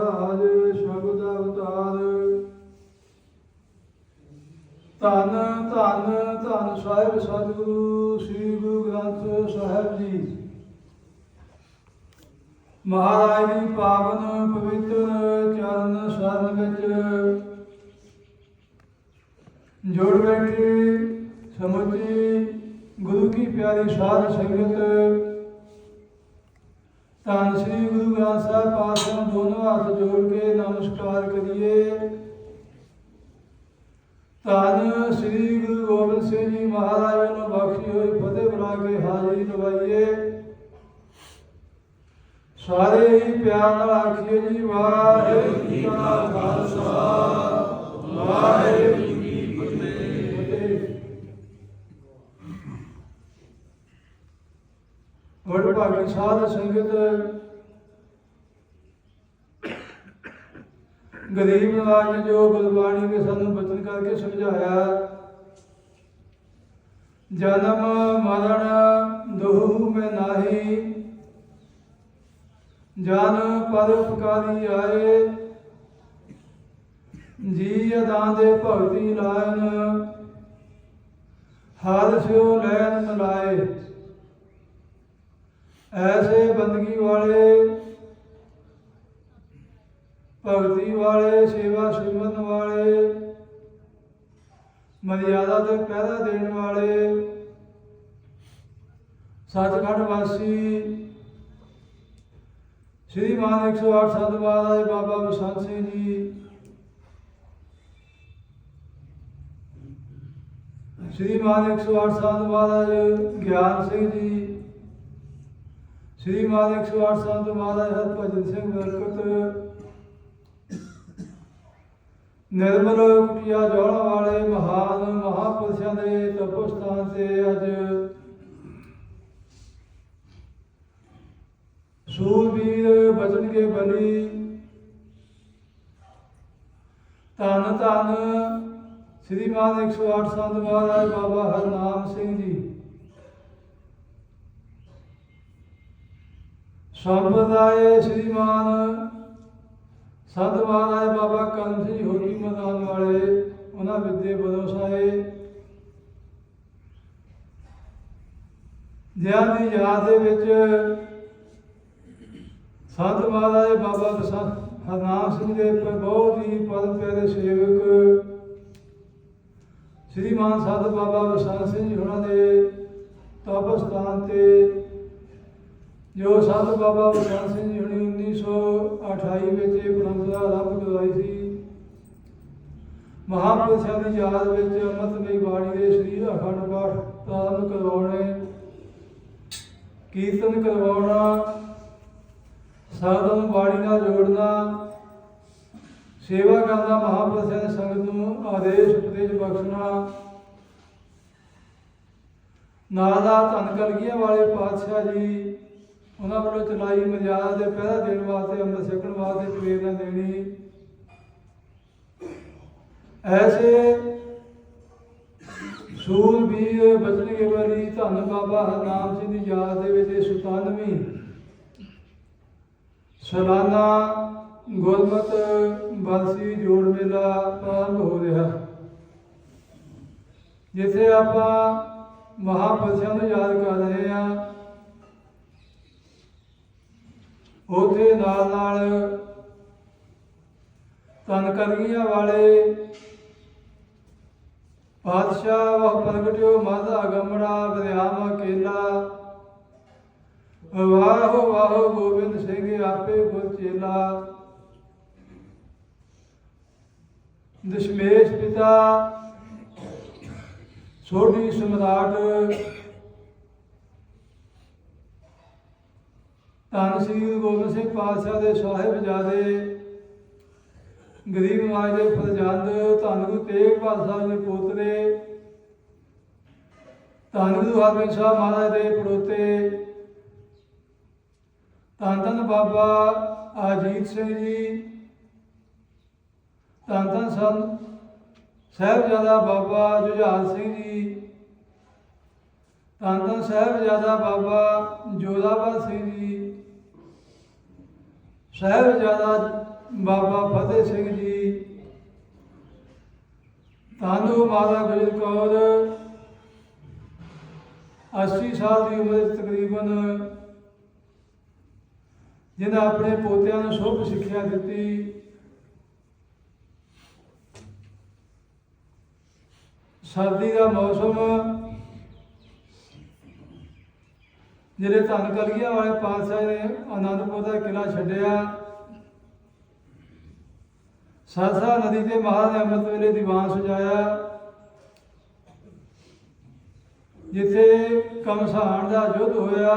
ਜਹਾਜ ਸ਼ਬਦ ਅਵਤਾਰ। ਧੰਨ ਧੰਨ ਧੰਨ ਸਾਹਿਬ ਸਤਿਗੁਰੂ, ਸ੍ਰੀ ਗੁਰੂ ਗ੍ਰੰਥ ਸਾਹਿਬ ਜੀ। ਮਹਾਰਾਜ ਦੀ ਪਾਵਨ ਪਵਿੱਤਰ ਚਰਨ ਸਰਨ ਵਿੱਚ ਜੋੜ ਬੈਠੀ ਸਮੁੱਚੀ ਗੁਰੂ ਕੀ ਪਿਆਰੀ ਸਾਧ ਸੰਗਤ ਧੰਨ ਸ੍ਰੀ ਗੁਰੂ ਗ੍ਰੰਥ ਸਾਹਿਬ ਪਾਤਸ਼ਾਹ ਦੋਨੋਂ ਹੱਥ ਜੋੜ ਕੇ ਨਮਸਕਾਰ ਕਰੀਏ। ਧੰਨ ਸ੍ਰੀ ਗੁਰੂ ਗੋਬਿੰਦ ਸਿੰਘ ਜੀ ਮਹਾਰਾਜ ਨੂੰ ਬਖਸ਼ੀ ਹੋਈ ਫਤਿਹ ਬੁਲਾ ਕੇ ਹਾਜ਼ਰੀ ਲਵਾਈਏ ਸਾਰੇ ਹੀ ਪਿਆਰ ਨਾਲ ਆਖੀਏ ਜੀ, ਵਾਹਿਗੁਰੂ ਜੀ ਕਾ ਖਾਲਸਾ, ਵਾਹਿਗੁਰੂ ਜੀ ਕੀ ਫਤਿਹ ਵਡ ਭਾਗੀ ਸਾਧ ਸੰਗਤ, ਗਰੀਬ ਨਵਾਜ ਨੇ ਜੋ ਗੁਰਬਾਣੀ ਦੇ ਸਾਨੂੰ ਬਚਨ ਕਰਕੇ ਸਮਝਾਇਆ। ਜਨਮ ਮਰਨ ਦੋਹੂ ਮੈਂ ਨਾਹੀ, ਜਨ ਪਰ ਆਏ। ਜੀ ਅਦਾਂ ਦੇ ਭਗਤੀ ਲਾਇਨ, ਹਰ ਸਿਓ ਲੈਨ ਮਲਾਏ। ਐਸੇ ਬੰਦਗੀ ਵਾਲੇ, ਭਗਤੀ ਵਾਲੇ, ਸੇਵਾ ਸਿਮਰਨ ਵਾਲੇ, ਮਰਿਆਦਾ ਤੇ ਪਹਿਰਾ ਦੇਣ ਵਾਲੇ, ਸੱਚਖੰਡ ਵਾਸੀ, ਸ਼੍ਰੀ ਮਾਨ 108 ਸੰਤ ਮਹਾਰਾਜ ਬਾਬਾ ਬਸੰਤ ਸਿੰਘ ਜੀ। ਸ਼੍ਰੀ ਮਾਨ 108 ਸੰਤ ਮਹਾਰਾਜ ਗਿਆਨ ਸਿੰਘ ਜੀ। ਸ਼੍ਰੀ ਮਾਨ 108 ਸੰਤ ਮਹਾਰਾਜ ਹਰਭਜਨ ਸਿੰਘ ਬਰਕਤ ਨਿਰਮਲ ਕੁਟਿਆ ਜੋੜਾ ਵਾਲੇ ਮਹਾਨ ਮਹਾਪੁਰਸ਼ਾਂ ਦੇ ਤਪੋਸਥਾਨ ਤੇ ਅੱਜ ਸੂਰਬੀਰ ਬਚਨ ਕੇ ਬਲੀ ਧੰਨ ਧੰਨ ਸ੍ਰੀ ਮਾਨ 108 ਸੰਤ ਮਹਾਰਾਜ ਬਾਬਾ ਹਰਨਾਮ ਸਿੰਘ ਜੀ ਸੰਪਰਦਾਇ ਸ੍ਰੀਮਾਨ। ਸੰਤ ਮਹਾਰਾਜ ਬਾਬਾ ਕਰਮ ਸਿੰਘ ਹੋਰੀ ਮੈਦਾਨ ਵਾਲੇ, ਉਹਨਾਂ ਵਿਦਿਆ ਬਦੋਸਾਏ ਜਿਨ੍ਹਾਂ ਦੀ ਯਾਦ ਦੇ ਵਿੱਚ ਸੰਤ ਮਹਾਰਾਜ ਬਾਬਾ ਬਸੰਤ ਹਰਨਾਮ ਸਿੰਘ ਦੇ ਪ- ਬਹੁਤ ਹੀ ਪਰਮ ਪਿਆਰੇ ਸੇਵਕ, ਸ੍ਰੀਮਾਨ ਸੰਤ ਬਾਬਾ ਬਸੰਤ ਸਿੰਘ ਜੀ ਉਹਨਾਂ ਦੇ ਤਪ ਸਥਾਨ ਤੇ ਜੋ ਸੰਤ ਬਾਬਾ ਬਸੰਤ ਸਿੰਘ ਜੀ ਹੁਣੀ 1928 ਵਿੱਚ ਇਹ ਪਰੰਪਰਾ ਆਰੰਭ ਕਰਵਾਈ ਸੀ। ਮਹਾਪੁਰਸ਼ਾਂ ਦੀ ਯਾਦ ਵਿੱਚ ਅੰਮ੍ਰਿਤਮਈ ਬਾਣੀ ਦੇ ਸ੍ਰੀ ਅਖੰਡ ਪਾਠ ਪ੍ਰਾਰੰਭ ਕਰਵਾਉਣੇ, ਕੀਰਤਨ ਕਰਵਾਉਣਾ ਸਾਧਾਂ ਨੂੰ ਬਾਣੀ ਨਾਲ ਜੋੜਨਾ, ਸੇਵਾ ਕਰਨਾ ਮਹਾਪੁਰਸ਼ਾਂ ਦੀ ਸੰਗਤ ਨੂੰ ਆਦੇਸ਼ ਉਪਦੇਸ਼ ਬਖਸ਼ਣਾ, ਨਾਲ ਦਾ ਧੰਨ ਕਲਗੀਆਂ ਵਾਲੇ ਪਾਤਸ਼ਾਹ ਜੀ ਉਹਨਾਂ ਵੱਲੋਂ ਚਲਾਈ ਮਰਿਆਦਾ ਦੇ ਪਹਿਰਾ ਦੇਣ ਵਾਸਤੇ, ਅੰਮ੍ਰਿਤ ਛਕਣ ਵਾਸਤੇ ਪ੍ਰੇਰਨਾ ਦੇਣੀ। ਐਸੇ ਸੂਰਬੀਰ ਬਚਨਗੇ ਵਾਲੀ ਧੰਨ ਬਾਬਾ ਹਰਨਾਮ ਸਿੰਘ ਦੀ ਯਾਦ ਦੇ ਵਿੱਚ ਇਹ 97ਵੀਂ ਸਾਲਾਨਾ ਗੁਰਮਤ ਬਰਸੀ ਜੋੜ ਮੇਲਾ ਪ੍ਰਾਰੰਭ ਹੋ ਰਿਹਾ। ਜਿੱਥੇ ਆਪਾਂ ਮਹਾਪੁਰਸ਼ਾਂ ਨੂੰ ਯਾਦ ਕਰ ਰਹੇ ਹਾਂ ਉਥੇ ਨਾਲ ਨਾਲ ਤਨ ਕਰਗੀਆਂ ਵਾਲੇ ਪਾਤਸ਼ਾਹ ਵਹ ਪ੍ਰਗਟਿਓ ਮਾਧਾ ਗਮੜਾ ਬਰਿਆਮਾ ਕੇਲਾ। ਵਾਹ ਵਾਹ ਗੋਬਿੰਦ ਸਿੰਘ, ਆਪੇ ਗੁਰ ਚੇਲਾ। ਦਸ਼ਮੇਸ਼ ਪਿਤਾ, ਸੋਢੀ ਸਮਰਾਟ ਧੰਨ ਸ੍ਰੀ ਗੁਰੂ ਗੋਬਿੰਦ ਸਿੰਘ ਪਾਤਸ਼ਾਹ ਦੇ ਸਾਹਿਬਜ਼ਾਦੇ ਗਰੀਬ ਨਵਾਜ ਦੇ ਫਰਜ਼ੰਦ, ਧੰਨ ਗੁਰੂ ਤੇਗ ਬਹਾਦਰ ਦੇ ਪੋਤਰੇ, ਧੰਨ ਗੁਰੂ ਹਰਗੋਬਿੰਦ ਸਾਹਿਬ ਮਹਾਰਾਜ ਦੇ ਪੜੋਤੇ, ਧੰਨ ਧੰਨ ਬਾਬਾ ਅਜੀਤ ਸਿੰਘ ਜੀ, ਧੰਨ ਧੰਨ ਸੰਤ ਸਾਹਿਬਜ਼ਾਦਾ ਬਾਬਾ ਜੁਝਾਰ ਸਿੰਘ ਜੀ, ਧੰਨ ਧੰਨ ਸਾਹਿਬਜ਼ਾਦਾ ਬਾਬਾ ਜੋਰਾਵਰ ਸਿੰਘ ਜੀ ਸਾਹਿਬਜ਼ਾਦਾ ਬਾਬਾ ਫਤਿਹ ਸਿੰਘ ਜੀ ਤਾਂਦੂ ਮਾਤਾ ਗੁਜਰ ਕੌਰ 80 ਸਾਲ ਦੀ ਉਮਰ ਤਕਰੀਬਨ ਜਿਹਨਾਂ ਆਪਣੇ ਪੋਤਿਆਂ ਨੂੰ ਸ਼ੁਭ ਸਿੱਖਿਆ ਦਿੱਤੀ। ਸਰਦੀ ਦਾ ਮੌਸਮ ਜਿਹੜੇ ਧੰਨ ਕਲਗੀਆਂ ਵਾਲੇ ਪਾਤਸ਼ਾਹ ਨੇ ਆਨੰਦਪੁਰ ਦਾ ਕਿਲਾ ਛੱਡਿਆ ਸਰਸਾ ਨਦੀ ਤੇ ਮਹਾਰਾਜ ਅੰਮ੍ਰਿਤ ਵੇਲੇ ਦੀਵਾਨ ਸਜਾਇਆ, ਜਿੱਥੇ ਕਮਸਾਨ ਦਾ ਯੁੱਧ ਹੋਇਆ,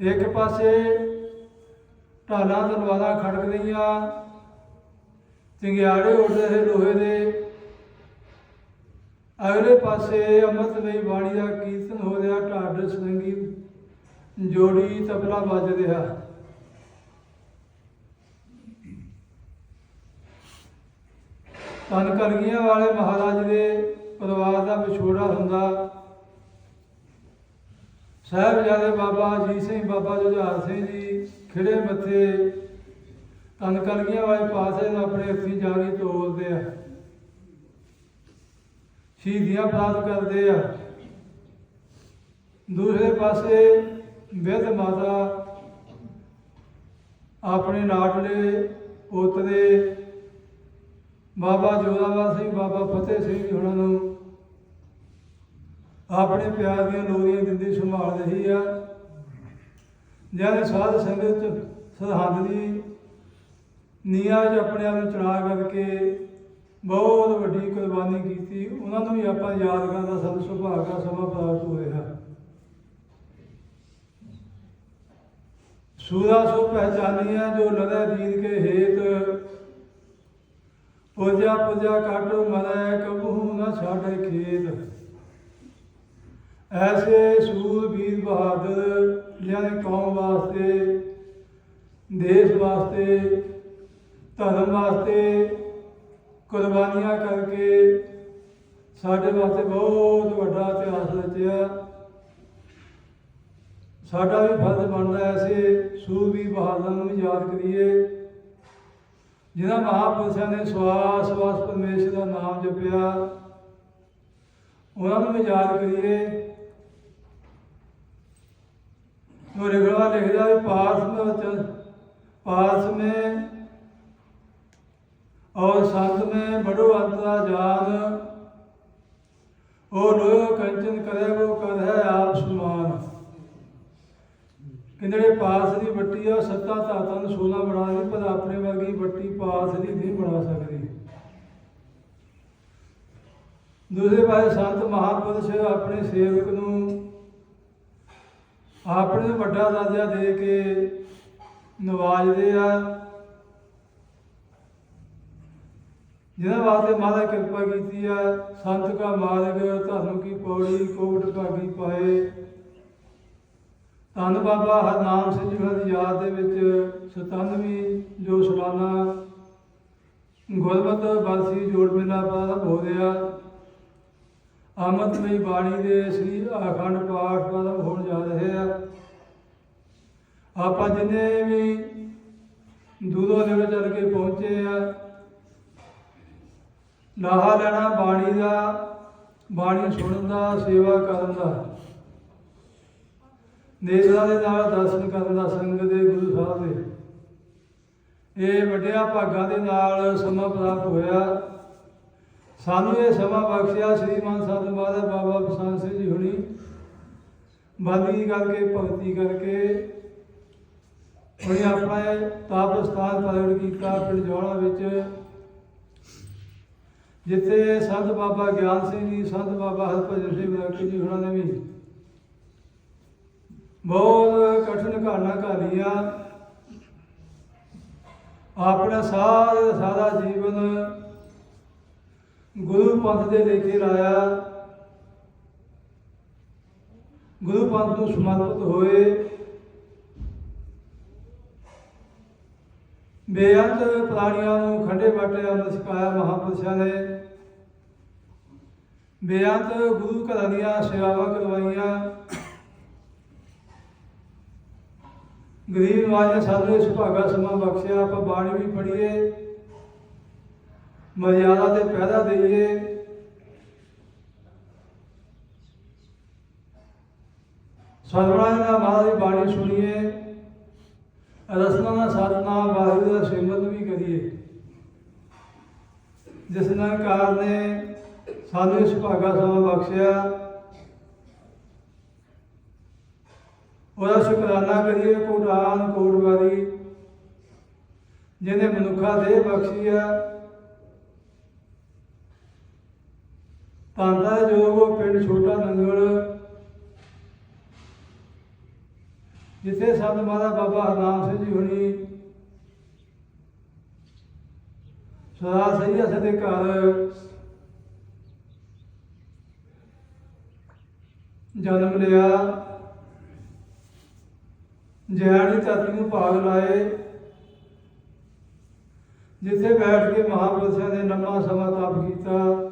ਇੱਕ ਪਾਸੇ ਢਾਲਾਂ ਤਲਵਾਰਾਂ ਖੜਕ ਗਈਆਂ, ਚਿੰਗਿਆੜੇ ਉੱਡਦੇ ਰਹੇ ਲੋਹੇ ਦੇ ਅਗਲੇ ਪਾਸੇ ਅੰਮ੍ਰਿਤ ਅੰਮ੍ਰਿਤਮਈ ਬਾਣੀ ਦਾ ਕੀਰਤਨ ਹੋ ਰਿਹਾ, ਢਾਡ ਸੰਗੀ ਜੋੜੀ ਤਬਲਾ ਵੱਜ ਰਿਹਾ। ਤਨ ਕਲਗੀਆਂ ਵਾਲੇ ਮਹਾਰਾਜ ਦੇ ਪਰਿਵਾਰ ਦਾ ਵਿਛੋੜਾ ਹੁੰਦਾ। ਸਾਹਿਬਜ਼ਾਦੇ ਬਾਬਾ ਅਜੀਤ ਸਿੰਘ, ਬਾਬਾ ਜੁਝਾਰ ਸਿੰਘ ਜੀ ਖਿੜੇ ਮੱਥੇ ਤਨ ਕਲਗੀਆਂ ਵਾਲੇ ਪਾਸੇ ਨੂੰ ਆਪਣੇ ਹੱਥੀਂ ਜਾ ਕੇ ਤੋਲਦੇ ਆ। ਸ਼ਹੀਦੀਆਂ ਪ੍ਰਾਪਤ ਕਰਦੇ ਆ। ਦੂਸਰੇ ਪਾਸੇ ਬਿਰਧ ਮਾਤਾ ਆਪਣੇ ਨਾਟਲੇ ਉਤਰੇ ਬਾਬਾ ਜੋਰਾਵਰ ਸਿੰਘ, ਬਾਬਾ ਫਤਿਹ ਸਿੰਘ ਜੀ ਉਹਨਾਂ ਨੂੰ ਆਪਣੇ ਪਿਆਰ ਦੀਆਂ ਲੋਰੀਆਂ ਦਿੰਦੀ ਸੰਭਾਲ ਰਹੀ ਆ। ਜਿਹੜੇ ਸਾਧ ਸੰਗਤ ਸਰਹੰਦ ਦੀ ਨੀਹਾਂ 'ਚ ਆਪਣੇ ਆਪ ਨੂੰ ਚੜਾ ਕਰਕੇ ਬਹੁਤ ਵੱਡੀ ਕੁਰਬਾਨੀ ਕੀਤੀ। ਉਹਨਾਂ ਨੂੰ ਵੀ ਆਪਾਂ ਯਾਦਗਾਰ ਦਾ ਸਭ ਸਾਨੂੰ ਦਾ ਸਮਾਂ ਪ੍ਰਾਪਤ ਹੋ ਰਿਹਾ। ਸੂਰਾ ਸੋ ਪਹਿਚਾਨੀਆਂ ਜੋ ਲੜੈ ਦੀਨ ਕੇ ਹੇਤ। ਪੁਜਾ ਪੁਜਾ ਕਾਟੋ ਮਰੈ, ਕਬਹੂ ਨਾ ਛਾੜੇ ਖੇਤ। ਐਸੇ ਸੂਰ ਵੀਰ ਬਹਾਦਰ, ਜਿਨ੍ਹਾਂ ਨੇ ਕੌਮ ਵਾਸਤੇ, ਦੇਸ਼ ਵਾਸਤੇ, ਧਰਮ ਵਾਸਤੇ ਕੁਰਬਾਨੀਆਂ ਕਰਕੇ ਸਾਡੇ ਵਾਸਤੇ ਬਹੁਤ ਵੱਡਾ ਇਤਿਹਾਸ ਰਚਿਆ। ਸਾਡਾ ਵੀ ਫਰਜ਼ ਬਣਦਾ ਹੈ ਅਸੀਂ ਸੂਬੀ ਬਹਾਦਰ ਨੂੰ ਯਾਦ ਕਰੀਏ। ਜਿਨ੍ਹਾਂ ਮਹਾਪੁਰਸ਼ਾਂ ਨੇ ਸਵਾਸ ਸਵਾਸ ਪਰਮੇਸ਼ਰ ਦਾ ਨਾਮ ਜਪਿਆ, ਉਹਨਾਂ ਨੂੰ ਵੀ ਯਾਦ ਕਰੀਏ। ਉਹ ਰਿਗਵਾ ਲਿਖਦਾ ਹੈ ਪਾਰਸ ਮੇ ਪਾਰਸ ਮੇ ਔਰ ਸੰਤ ਨੇ ਬੜੋ ਅੰਤਰਾ ਜਾਨ ਉਹ ਲੋਇ ਕੰਚਨ ਕਰੇ ਉਹ ਕਰ ਹੈ ਆਪ ਸਮਾਨ। ਕਿੰਦੜੇ ਪਾਸ ਦੀ ਬੱਟੀ ਆ, ਸੱਤਾ ਧਾਤਾਂ ਨੂੰ 16 ਬਣਾ ਲਈ ਪਰ ਆਪਣੇ ਵਰਗੀ ਬੱਟੀ ਪਾਸ ਦੀ ਨਹੀਂ ਬਣਾ ਸਕਦੀ। ਦੂਸਰੇ ਪਾਸੇ ਸੰਤ ਮਹਾਪੁਰਸ਼ ਆਪਣੇ ਸੇਵਕ ਨੂੰ ਆਪਣੇ ਵੱਡਾ ਦਾਜਾ ਦੇ ਕੇ ਨਵਾਜਦੇ ਆ। ਜਿਹਨਾਂ ਵਾਸਤੇ ਮਹਾਰਾਜ ਕਿਰਪਾ ਕੀਤੀ ਆ ਸੰਤ ਕਾ ਮਾਰਗ, ਧਰਮ ਕੀ ਪੌੜੀ, ਕੋਟ ਭਾਗੀ ਪਾਏ। ਧੰਨ ਬਾਬਾ ਹਰਨਾਮ ਸਿੰਘ ਜੀ ਉਹਨਾਂ ਦੀ ਯਾਦ ਦੇ ਵਿੱਚ 97ਵੀਂ ਜੋ ਸਾਲਾਨਾ ਗੁਰਮਤ ਬਰਸੀ ਜੋੜ ਮੇਲਾ ਪ੍ਰਾਰੰਭ ਹੋ ਰਿਹਾ। ਆਮਦਮਈ ਬਾਣੀ ਦੇ ਸ੍ਰੀ ਅਖੰਡ ਪਾਠ ਪ੍ਰਾਰੰਭ ਹੋਣ ਜਾ ਰਹੇ ਆ। ਆਪਾਂ ਜਿੰਨੇ ਵੀ ਦੂਰੋਂ ਨੇੜੇ ਚੱਲ ਕੇ ਪਹੁੰਚੇ ਆ ਲਾਹਾ ਲੈਣਾ ਬਾਣੀ ਦਾ, ਬਾਣੀ ਸੁਣਨ ਦਾ, ਸੇਵਾ ਕਰਨ ਦਾ। ਨੇਤਰਾਂ ਦੇ ਨਾਲ ਦਰਸ਼ਨ ਕਰਨ ਦਾ, ਸੰਗਤ ਦੇ, ਗੁਰੂ ਸਾਹਿਬ ਦੇ। ਇਹ ਵੱਡਿਆਂ ਭਾਗਾਂ ਦੇ ਨਾਲ ਸਮਾਂ ਪ੍ਰਾਪਤ ਹੋਇਆ। ਸਾਨੂੰ ਇਹ ਸਮਾਂ ਬਖਸ਼ਿਆ ਸ੍ਰੀਮਾਨ ਸਾਧ ਮਹਾਰਾਜ ਬਾਬਾ ਬਸੰਤ ਸਿੰਘ ਜੀ ਹੁਣੀ। ਬੰਦਗੀ ਕਰਕੇ, ਭਗਤੀ ਕਰਕੇ ਉਹਨੇ ਆਪਣਾ ਇਹ ਤਾਪ ਸਥਾਨ ਪ੍ਰਗਟ ਕੀਤਾ ਪਿੰਡ ਜੋੜਾ ਵਿੱਚ ਜਿੱਥੇ ਸੰਤ ਬਾਬਾ ਗਿਆਨ ਸਿੰਘ ਜੀ, ਸੰਤ ਬਾਬਾ ਹਰਭਜਨ ਸਿੰਘ ਵਿਰਾਕੀ ਜੀ ਉਹਨਾਂ ਨੇ ਵੀ ਬਹੁਤ ਕਠਿਨ ਘਾਣਾ ਘਾਲੀਆਂ ਆਪਣਾ ਸਾਰਾ ਸਾਰਾ ਜੀਵਨ ਗੁਰੂ ਪੰਥ ਦੇ ਲੇਖੇ ਲਾਇਆ। ਗੁਰੂ ਪੰਥ ਨੂੰ ਸਮਰਪਿਤ ਹੋਏ। ਬੇਅੰਤ ਪ੍ਰਾਣੀਆਂ ਨੂੰ ਖੰਡੇ ਬਾਟੇ ਅੰਦਰ ਸਿਖਾਇਆ ਮਹਾਪੁਰਸ਼ਾਂ ਨੇ। ਬੇਅੰਤ ਗੁਰੂ ਘਰਾਂ ਦੀਆਂ ਸੇਵਾਵਾਂ ਕਰਵਾਈਆਂ। ਗਰੀਬ ਨਵਾਜ ਨੇ ਸਾਨੂੰ ਇਸ ਸਮਾਂ ਬਖਸ਼ਿਆ, ਆਪਾਂ ਬਾਣੀ ਵੀ ਪੜ੍ਹੀਏ, ਮਰਿਆਦਾ ਤੇ ਪੈਦਾ ਦੇਈਏ। ਸਰਵਣਾ ਦਾ ਮਹਾਰਾਜ ਦੀ ਬਾਣੀ ਸੁਣੀਏ, ਰਸਨਾ ਦਾ ਸਾਧਨਾ, ਵਾਹਿਗੁਰੂ ਦਾ ਸਿਮਰਨ ਵੀ ਕਰੀਏ। ਜਿਸ ਨਾਲ ਕਾਰਨੇ ਸਾਨੂੰ ਇਸ ਭਾਗਾ ਸਮਾਂ ਬਖਸ਼ਿਆ। ਉਹਦਾ ਸ਼ੁਕਰਾਨਾ ਕਰੀਏ ਕੋਟਾਨ ਕੋਟ ਜਿਹਨੇ ਮਨੁੱਖਾ ਦੇ ਬਖਸ਼ੀ ਆ ਤਾਂਦਾ ਜੋਗ ਪਿੰਡ ਛੋਟਾ ਨੰਗਲ। ਜਿੱਥੇ ਸੰਤ ਮਾਤਾ ਬਾਬਾ ਹਰਨਾਮ ਸਿੰਘ ਜੀ ਹੁਣੀ ਸਦਾ ਸਹੀ ਅਸ ਦੇ ਘਰ। ਜਨਮ ਲਿਆ। ਜੈਣੀ ਧਰਤੀ ਨੂੰ ਭਾਗ ਲਾਏ। ਜਿੱਥੇ ਬੈਠ ਕੇ ਮਹਾਪੁਰਸ਼ਾਂ ਨੇ ਲੰਮਾ ਸਮਾਂ ਤਪ ਕੀਤਾ।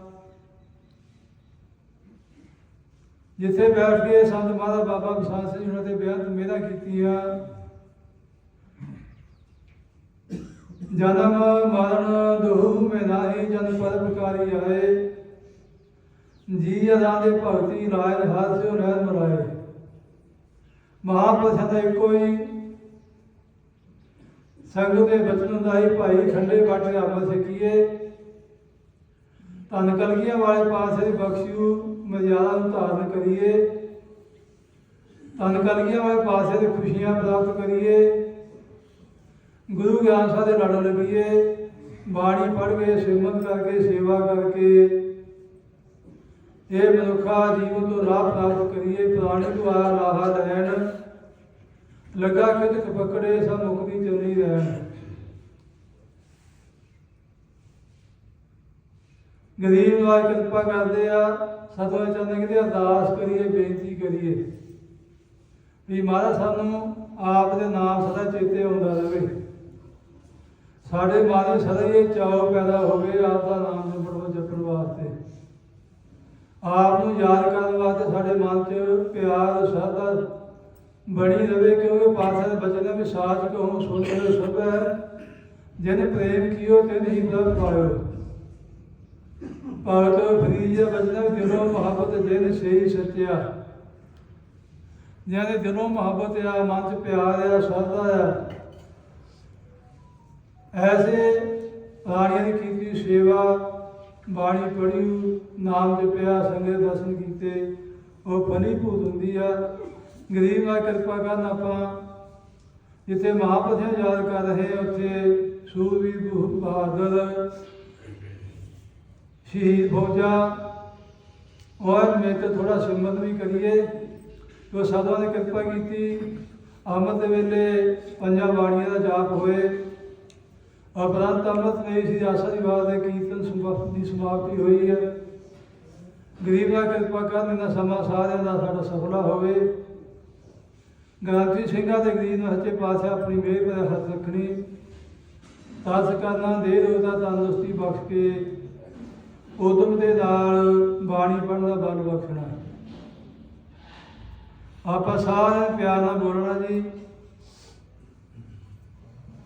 ਜਿੱਥੇ ਬੈਠ ਕੇ ਸੰਤ ਮਾਤਾ ਬਾਬਾ ਵਿਸਾਲ ਸਿੰਘ ਜੀ ਦੇ ਬੇਅੰਤ ਮੇਰਾ ਕੀਤੀਆਂ। ਜਨਮ ਮਰਨ ਦੋਹ ਮੈਂ ਨਾਹੀ ਜਨ ਪਰਪਕਾਰੀ ਆਏ। ਜੀ ਅਦਾਂ ਦੇ ਭਗਤੀ ਰਾਜ ਹਰ ਰਹਿ ਮਰਾਏ। ਮਹਾਪੁਰਸ਼ਾਂ ਦਾ ਇੱਕੋ ਹੀ ਸੰਗਤ ਦੇ ਬਚਨ ਦਾ ਹੀ ਭਾਈ ਖੰਡੇ ਵੱਟ ਆਪਸ ਸਿੱਖੀਏ ਤਨ ਕਲਗੀਆਂ ਵਾਲੇ ਪਾਸੇ ਦੀ ਬਖਸ਼ਿਓ, ਮਰਿਆਦਾ ਨੂੰ ਧਾਰਨ ਕਰੀਏ। ਤਨ ਕਲਗੀਆਂ ਵਾਲੇ ਪਾਸੇ ਦੀ ਖੁਸ਼ੀਆਂ ਪ੍ਰਾਪਤ ਕਰੀਏ। ਗੁਰੂ ਗਿਆਨ ਸਾਹਿਬ ਦੇ ਲੜ ਲੱਗੀਏ। ਬਾਣੀ ਪੜ੍ਹ ਕੇ ਸਿਮਰਨ ਕਰਕੇ, ਸੇਵਾ ਕਰਕੇ। ਇਹ ਮਨੁੱਖਾ ਜੀਵਨ ਤੋਂ ਰਾਹ ਪ੍ਰਾਪਤ ਕਰੀਏ, ਪ੍ਰਾਣੀ ਤੋਂ ਆ ਰਾਹ ਲੈਣ ਲੱਗਾ ਕਿਤਕ ਪਕੜੇ, ਸਭ ਮੁਕਤੀ ਚਲੀ ਰਹਿਣ। ਗਰੀਬ ਨਾਲ ਕਿਰਪਾ ਕਰਦੇ ਆ ਸਤਿ ਚੰਦ ਕਹਿੰਦੇ ਅਰਦਾਸ ਕਰੀਏ, ਬੇਨਤੀ ਕਰੀਏ ਵੀ ਮਹਾਰਾਜ ਸਾਨੂੰ ਆਪ ਦੇ ਨਾਮ ਸਦਾ ਚੇਤੇ ਆਉਂਦਾ ਰਹੇ। ਸਾਡੇ ਮਨ ਵਿੱਚ ਸਦਾ ਇਹ ਚਾਅ ਪੈਦਾ ਹੋਵੇ, ਆਪ ਦਾ ਨਾਮ ਆਪ ਨੂੰ ਯਾਦ ਕਰਨ ਵਾਸਤੇ ਸਾਡੇ ਮਨ 'ਚ ਪਿਆਰ, ਸ਼ਰਧਾ ਬਣੀ ਰਵੇ ਕਿਉਂਕਿ ਪਾਤਸ਼ਾਹ ਦੇ ਬਚਨ ਹੈ ਵੀ ਸਾਚ ਕਹੂੰ ਸੁਣ ਕੇ ਸਭੈ। ਜਿਨ ਪ੍ਰੇਮ ਕੀਓ, ਤਿਨ ਹੀ ਪ੍ਰਭ ਪਾਇਓ। ਭਗਤ ਫਰੀਜ ਬਚਨ ਦਿਲੋਂ ਮੁਹੱਬਤ ਜਿਨ ਸਹੀ ਸੱਚਿਆ। ਜਿਹਦੇ ਦਿਲੋਂ ਮੁਹੱਬਤ ਆ, ਮਨ 'ਚ ਪਿਆਰ ਆ, ਸ਼ਰਧਾ ਆ, ਐਸੇ ਪ੍ਰਾਣੀਆਂ ਦੀ ਕੀਤੀ ਸੇਵਾ ਬਾਣੀ ਪੜ੍ਹੀ, ਨਾਮ ਜਪਿਆ ਸੰਗੇ ਦਰਸ਼ਨ ਕੀਤੇ। ਉਹ ਫਲੀ ਭੂਤ ਹੁੰਦੀ ਆ। ਗਰੀਬ ਨਾਲ ਕਿਰਪਾ ਕਰਨ ਆਪਾਂ। ਜਿੱਥੇ ਮਹਾਪੁਰਸ਼ਾਂ ਯਾਦ ਕਰ ਰਹੇ, ਉੱਥੇ ਸੂਰਵੀਰ ਬੁ- ਬਹਾਦਰ ਸ਼ਹੀਦ ਫੌਜਾ। ਔਰ ਮੈਂ ਤੇ ਥੋੜਾ ਸਿਮਰਨ ਵੀ ਕਰੀਏ। ਜੋ ਸਾਧੂਆਂ ਨੇ ਕਿਰਪਾ ਕੀਤੀ, ਅੰਮ੍ਰਿਤ ਵੇਲੇ ਪੰਜਾਂ ਬਾਣੀਆਂ ਦਾ ਜਾਪ ਹੋਏ। ਅਪਰੰਤ ਅੰਮ੍ਰਿਤ ਨਹੀਂ ਸੀ ਆਸਾ ਦੀ ਬਾਤ ਦੇ ਕੀਰਤਨ ਦੀ ਸਮਾਪਤੀ ਹੋਈ ਹੈ। ਗਰੀਬ ਦਾ ਕਿਰਪਾ ਕਰਨ ਦਾ ਸਮਾਂ ਸਾਰਿਆਂ ਦਾ ਸਾਡਾ ਸਫਲਾ ਹੋਵੇ। ਗ੍ਰੰਥੀ ਸਿੰਘਾਂ ਦੇ ਗਰੀਬ ਨੂੰ ਸੱਚੇ ਪਾਤਸ਼ਾਹ ਆਪਣੀ ਮਿਹਰ ਦੇ ਹੱਥ ਰੱਖਣੀ। ਤਾਸ ਕਰਨਾ ਦੇ ਰੋਦਾ ਤੰਦਰੁਸਤੀ ਬਖਸ਼ ਕੇ ਉਦਮ ਦੇ ਨਾਲ ਬਾਣੀ ਪੜ੍ਹਨ ਦਾ ਬਲ ਬਖਸ਼ਣਾ। ਆਪਾਂ ਸਾਰੇ ਪਿਆਰ ਨਾਲ ਬੋਲਣਾ ਜੀ।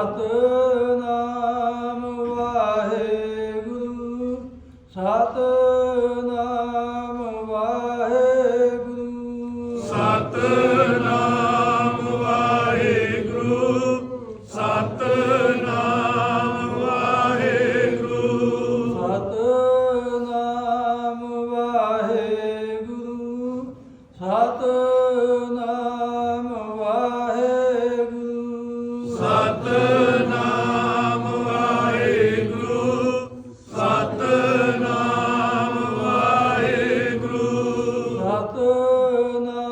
ਸਤ 的那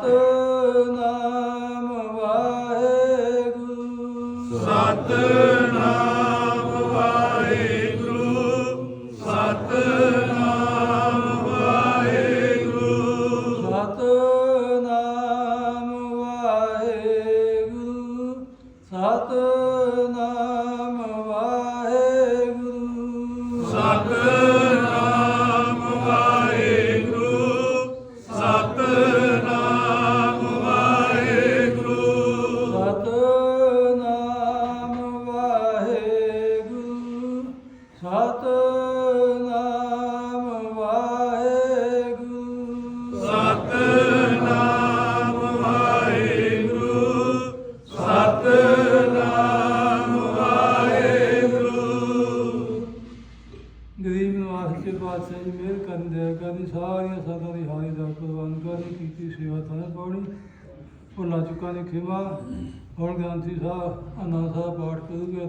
끝.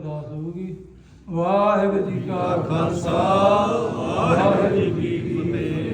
ਅਰਦਾਸ ਹੋਊਗੀ। ਵਾਹਿਗੁਰੂ ਜੀ ਕਾ ਖਾਲਸਾ ਵਾਹਿਗੁਰੂ